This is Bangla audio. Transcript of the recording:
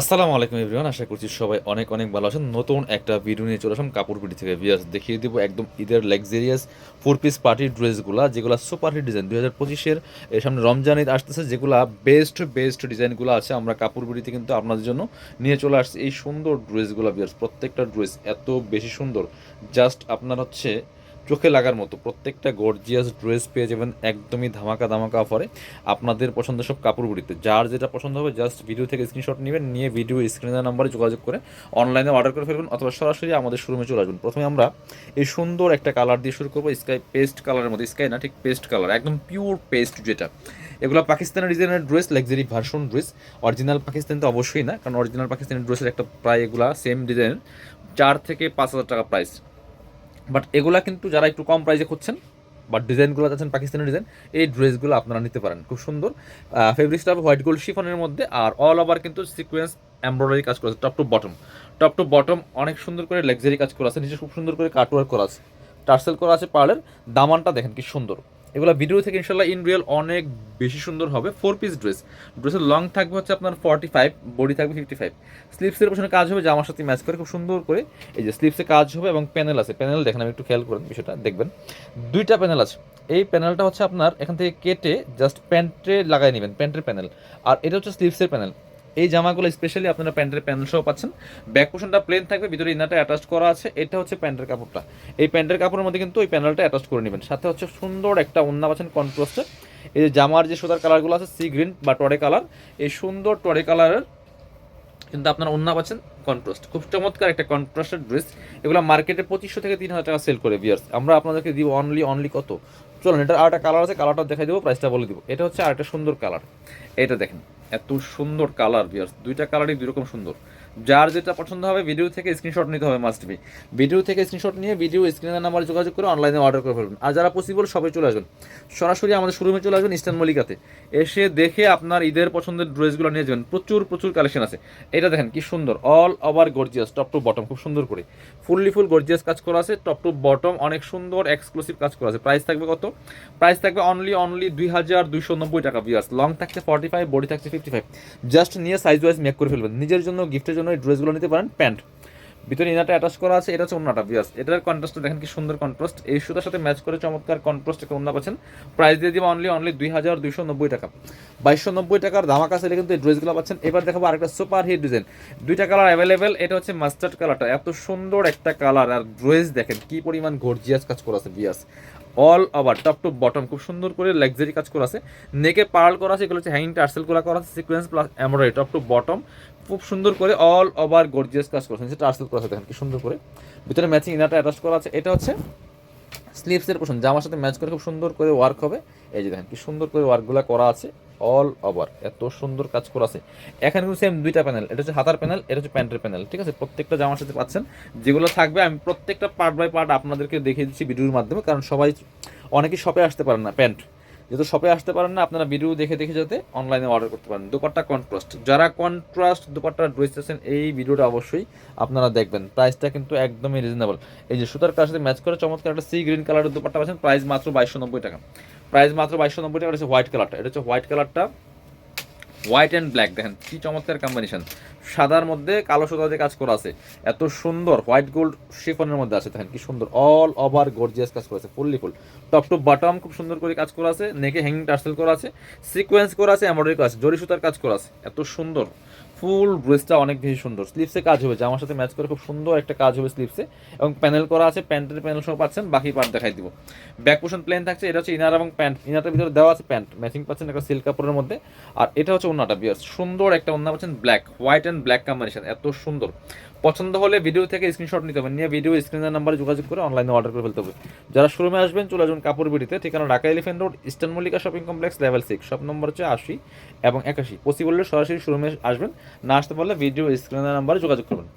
আসসালামু আলাইকুম এভরিওয়ান, আশা করছি সবাই অনেক অনেক ভালো আছেন। নতুন একটা ভিডিও নিয়ে চলে আসলাম কাপড় পিটি থেকে। বিয়াস দেখিয়ে দিব একদম ঈদের লাক্সারিয়াস ফোর পিস পার্টির ড্রেসগুলো যেগুলো সুপার হিট ডিজাইন দুই হাজার পঁচিশের, এর সামনে রমজান ঈদ আসতেছে, যেগুলো বেস্ট বেস্ট ডিজাইনগুলো আছে। আমরা কাপড় পিটিতে কিন্তু আপনাদের জন্য নিয়ে চলে আসছি। এই সুন্দর ড্রেসগুলো বিয়াস প্রত্যেকটা ড্রেস এত বেশি সুন্দর। জাস্ট আপনার হচ্ছে চোখে লাগার মতো। প্রত্যেকটা গর্জিয়াস ড্রেস পেয়ে যাবেন একদমই ধামাকা ধামাকা অফারে আপনাদের পছন্দের সব কাপড়গুলিতে যার যেটা পছন্দ হবে জাস্ট ভিডিও থেকে স্ক্রিনশট নেবেন, নিয়ে ভিডিও স্ক্রিনের নাম্বারে যোগাযোগ করে অনলাইনে অর্ডার করে ফেলবেন অথবা সরাসরি আমাদের শোরুমে চলে আসবেন। প্রথমে আমরা এই সুন্দর একটা কালার দিয়ে শুরু করব। স্কাই পেস্ট কালারের মধ্যে স্কাই না, ঠিক পেস্ট কালার একদম পিওর পেস্ট যেটা। এগুলো পাকিস্তানের ডিজাইনের dress luxury version dress original Pakistan তো অবশ্যই না, কারণ অরিজিনাল পাকিস্তানি ড্রেসের একটা প্রায় এগুলা সেম ডিজাইনের চার থেকে পাঁচ হাজার টাকা প্রাইস বাট এগুলা কিন্তু যারা একটু কম প্রাইসে খুঁজছেন, বা ডিজাইনগুলো যাচ্ছেন পাকিস্তানি ডিজাইন এই ড্রেসগুলো আপনারা নিতে পারেন। খুব সুন্দর। ফেব্রিক্সটা হোয়াইট গোল্ড শিফনের মধ্যে, আর অল ওভার কিন্তু সিকোয়েন্স এমব্রয়ডারি কাজ করা আছে top to bottom top to bottom অনেক সুন্দর করে লাক্সারি কাজ করা আছে, নিচে খুব সুন্দর করে কাটওয়ার্ক করা আছে। টার্সেল করা আছে পার্লের। দামানটা দেখেন কি সুন্দর। এগুলো ভিডিও থেকে ইনশাল্লাহ ইন রিয়েল অনেক বেশি সুন্দর হবে। ফোর পিস ড্রেস ড্রেসের লং থাকবে হচ্ছে আপনার ফর্টি ফাইভ বডি থাকবে ফিফটি ফাইভ স্লিপসের পেছনে কাজ হবে জামার সাথে ম্যাচ করে খুব সুন্দর করে এই যে স্লিপসে কাজ হবে এবং প্যানেল আছে। প্যানেল দেখেন, আমি একটু খেয়াল করেন বিষয়টা, দেখবেন। দুইটা প্যানেল আছে। এই প্যানেলটা হচ্ছে আপনার এখান থেকে কেটে জাস্ট প্যান্টে লাগাই নেবেন প্যান্টের প্যানেল আর এটা হচ্ছে স্লিপসের প্যানেল এই জামাগুলো স্পেশালি আপনারা প্যান্টের প্যানেল সহ পাচ্ছেন। ব্যাক পোর্শনটা প্লেন থাকবে, ভিতরে ইনারটা অ্যাটাচ করা আছে। এটা হচ্ছে প্যান্টের কাপড়টা। এই প্যান্টের কাপড়ের মধ্যে কিন্তু ওই প্যানেলটা অ্যাটাচ করে নেবেন। সাথে হচ্ছে সুন্দর একটা ওন্না পাচ্ছেন কন্ট্রাস্টে এই যে জামার যে সুতার কালারগুলো আছে সি গ্রিন বা টরে কালার এই সুন্দর টরে কালারের কিন্তু আপনারা ওন্না পাচ্ছেন কন্ট্রাস্ট খুব চমৎকার একটা কন্ট্রাস্টেড ড্রেস এগুলো মার্কেটে পঁচিশশো থেকে তিন হাজার টাকা সেল করে বিয়ার্স আমরা আপনাদেরকে দিব অনলি অনলি কত? চলুন, এটার আরেকটা কালার আছে কালারটা দেখাই দেবো প্রাইসটা বলে দিব। এটা হচ্ছে আর একটা সুন্দর কালার এটা দেখেন, এত সুন্দর কালার বিয়ার্স দুইটা কালারই দুই রকম সুন্দর। যার যেটা পছন্দ হবে ভিডিও থেকে স্ক্রিনশট নিতে হবে মাস্ট বি ভিডিও থেকে স্ক্রিনশট নিয়ে ভিডিও স্ক্রিনের নাম্বারে যোগাযোগ করে অনলাইনে অর্ডার করে ফেলবেন। আর যারা পসিবল সবাই চলে আসবেন। সরাসরি আমাদের শোরুমে চলে আসবেন ইস্টার্ন মল্লিকাতে এসে দেখে আপনার ঈদের পছন্দের ড্রেসগুলো নিয়ে যাবেন। প্রচুর প্রচুর কালেকশন আছে। এটা দেখেন, কি সুন্দর। All over gorgeous top to bottom খুব সুন্দর করে। ফুললি ফুল গর্জিয়াস কাজ করা আছে টপ টু বটম অনেক সুন্দর এক্সক্লুসিভ কাজ করা আছে। প্রাইস থাকবে কত? প্রাইস থাকবে অনলি অনলি দুই হাজার দুইশো নব্বই টাকা বিয়ার্স লং থাকছে ফর্টি ফাইভ বডি থাকছে ফিফটি ফাইভ জাস্ট নিয়ে সাইজ ওয়াইজ মেক করে ফেলবেন। নিজের জন্য গিফটের জন্য এই ড্রেসগুলো নিতে পারেন প্যান্ট ভিতরে ইনারটা অ্যাটাচ করা আছে, এটা হচ্ছে অন্যটা বিয়াস এটার কন্ট্রাস্ট দেখেন কি সুন্দর কন্ট্রাস্ট এই সুতার সাথে ম্যাচ করে চমৎকার কন্ট্রাস্ট একটা অন্য পাচ্ছেন। প্রাইস দিয়ে দিব অনলি অনলি দুই হাজার দুইশো নব্বই টাকা। বাইশশো নব্বই টাকার ধামাকা সেলে কিন্তু এই ড্রেসগুলো পাচ্ছেন। এবার দেখাবো আরেকটা সুপার হিট ডিজাইন দুইটা কালার অ্যাভেলেবেল এটা হচ্ছে মাস্টার্ড কালারটা এত সুন্দর একটা কালার আর ড্রেস দেখেন কি পরিমাণ গর্জিয়াস কাজ করা আছে beads all over top to bottom খুব সুন্দর করে লাক্সারি কাজ করা আছে। নেকে পার্ল করা আছে, এগুলো হচ্ছে হ্যাঙ্গিং টার্সেল করা করা আছে sequence plus embroidery top to bottom খুব সুন্দর করে অল ওভার গর্জিয়াস কাজ করেছে টার্সেল করা আছে, দেখেন কি সুন্দর করে। ভিতরে ম্যাচিং ইনারটা অ্যাটাচ করা আছে। এটা হচ্ছে স্লিভসের পোষণ জামার সাথে ম্যাচ করে খুব সুন্দর করে ওয়ার্ক হবে। এই যে দেখেন, কি সুন্দর করে ওয়ার্কগুলো করা আছে অল ওভার এত সুন্দর কাজ করা আছে। এখানে কিন্তু সেম দুইটা প্যানেল এটা হচ্ছে হাতার প্যানেল এটা হচ্ছে প্যান্টের প্যানেল ঠিক আছে? প্রত্যেকটা জামার সাথে পাচ্ছেন। যেগুলো থাকবে, আমি প্রত্যেকটা পার্ট বাই পার্ট আপনাদেরকে দেখিয়ে দিচ্ছি ভিডিওর মাধ্যমে, কারণ সবাই, অনেকেই শপে আসতে পারেন না, প্যান্ট। যেহেতু শপে আসতে পারেন না, আপনারা ভিডিও দেখে দেখে যাতে অনলাইনে অর্ডার করতে পারেন। দুপাট্টা কন্ট্রাস্ট যারা কন্ট্রাস্ট দুপাট্টা ড্রেস আছেন এই ভিডিওটা অবশ্যই আপনারা দেখবেন। প্রাইসটা কিন্তু একদমই রিজনেবল এই যে সুতার কার সাথে ম্যাচ করে চমৎকার একটা সি গ্রিন কালারের দুপাট্টা পাচ্ছেন প্রাইস মাত্র বাইশশো নব্বই টাকা। প্রাইস মাত্র বাইশশো নব্বই টাকা, এটা হচ্ছে হোয়াইট কালারটা এটা হচ্ছে হোয়াইট কালারটা হোয়াইট অ্যান্ড ব্ল্যাক দেখেন কি চমৎকার কম্বিনেশন সাদার মধ্যে কালো সুতা দিয়ে কাজ করা আছে। এত সুন্দর হোয়াইট গোল্ড শিফনের মধ্যে আছে, দেখেন কি সুন্দর। অল ওভার গর্জিয়াস কাজ করা আছে fully full top to bottom খুব সুন্দর করে কাজ করা আছে নেকে হ্যাঙ্গিং টার্সেল করা আছে সিকোয়েন্স করা আছে এমব্রয়ডারি করা আছে জরি সুতার কাজ করা আছে। এত সুন্দর। ফুল ড্রেসটা অনেক বেশি সুন্দর। স্লিপসে কাজ হবে জামার সাথে ম্যাচ করে খুব সুন্দর একটা কাজ হবে স্লিপসে এবং প্যানেল করা আছে, প্যান্টের প্যানেল সব পাচ্ছেন, বাকি পার্ট দেখাই দিব। ব্যাক পোশন প্লেন থাকছে, এটা হচ্ছে ইনার এবং প্যান্ট ইনারটার ভিতরে দেওয়া আছে প্যান্ট ম্যাচিং পাচ্ছেন একটা সিল্ক কাপড়ের মধ্যে। আর এটা হচ্ছে অন্যটা বিয়ার সুন্দর একটা অন্য পাচ্ছেন black white and black combination এত সুন্দর। পছন্দ হলে ভিডিও থেকে স্ক্রিনশট নিতে হবে। নিয়ে ভিডিও স্ক্রিনের নাম্বারে যোগাযোগ করে অনলাইনে অর্ডার করে ফেলতে হবে। যারা শোরুমে আসবেন, চলে আসবেন কাপড় বিড়িতে। ঠিকানা Dhaka elephant road eastern Mallika shopping complex level six shop number হচ্ছে আশি এবং একাশি। পসিবল সরাসরি শোরুমে আসবেন। না আসতে পারলে ভিডিও স্ক্রিনের নাম্বারে যোগাযোগ করবেন।